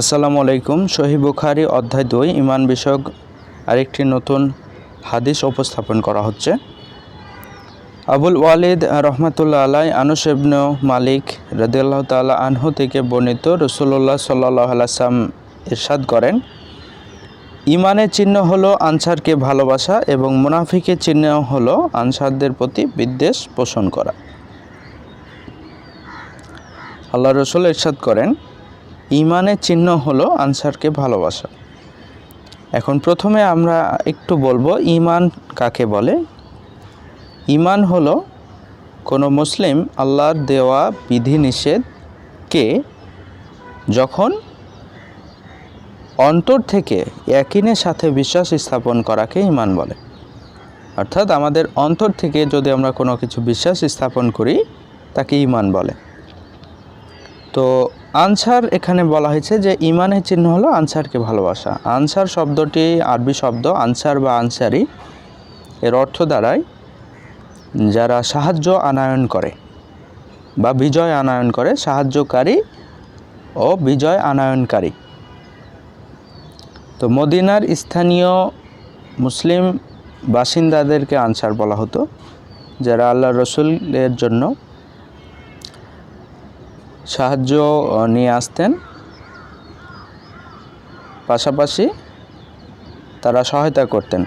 আসসালামু আলাইকুম। শহীদ বুখারি অধ্যায় দুই ইমান বিষয়ক আরেকটি নতুন হাদিস উপস্থাপন করা হচ্ছে। আবুল ওয়ালিদ রহমতুল্লাহ আলাই আনুস ইবনু মালিক রদিয়াল্লাহ তাআলা আনহু থেকে বর্ণিত রসুল্লাহ সাল্লাহ আলাইসাম ইরশাদ করেন ইমানের চিহ্ন হলো আনসারকে ভালোবাসা এবং মুনাফিকের চিহ্ন হলো আনসারদের প্রতি বিদ্বেষ পোষণ করা। আল্লাহ রসুল ইরশাদ করেন ইমানের চিহ্ন হলো আনসারকে ভালোবাসা। এখন প্রথমে আমরা একটু বলব ইমান কাকে বলে। ইমান হলো কোনো মুসলিম আল্লাহর দেওয়া বিধিনিষেধকে যখন অন্তর থেকে একিনের সাথে বিশ্বাস স্থাপন করাকে ইমান বলে। অর্থাৎ আমাদের অন্তর থেকে যদি আমরা কোনো কিছু বিশ্বাস স্থাপন করি, তাকে ইমান বলে। তো আনসার এখানে বলা হয়েছে যে ইমানের চিহ্ন হলো আনসারকে ভালোবাসা। আনসার শব্দটি আরবি শব্দ, আনসার বা আনসারি। এর অর্থ দ্বারায় যারা সাহায্য আনায়ন করে বা বিজয় আনায়ন করে, সাহায্যকারী ও বিজয় আনায়নকারী। তো মদিনার স্থানীয় মুসলিম বাসিন্দাদেরকে আনসার বলা হতো, যারা আল্লাহ রসুলের জন্য সাহায্য নিয়ে আসতেন। পাশাপাশি তারা সহায়তা করতেন।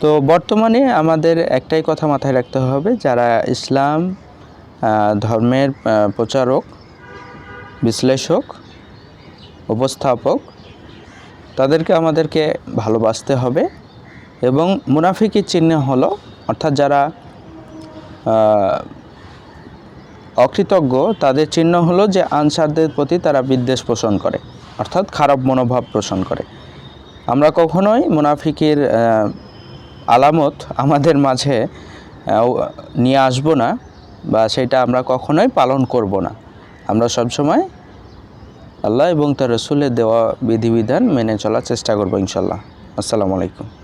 তো বর্তমানে আমাদের একটাই কথা মাথায় রাখতে হবে, যারা ইসলাম ধর্মের প্রচারক, বিশ্লেষক, উপস্থাপক, তাদেরকে আমাদেরকে ভালোবাসতে হবে এবং মুনাফিকের চিহ্ন হলো, অর্থাৎ যারা অকৃতজ্ঞ, তাদের চিহ্ন হলো যে আনসারদের প্রতি তারা বিদ্বেষ পোষণ করে, অর্থাৎ খারাপ মনোভাব পোষণ করে। আমরা কখনোই মুনাফিকের আলামত আমাদের মাঝে নিয়ে আসব না বা সেটা আমরা কখনোই পালন করব না। আমরা সবসময় আল্লাহ এবং তার রসুলের দেওয়া বিধিবিধান মেনে চলার চেষ্টা করব ইনশাল্লাহ আসসালামু আলাইকুম।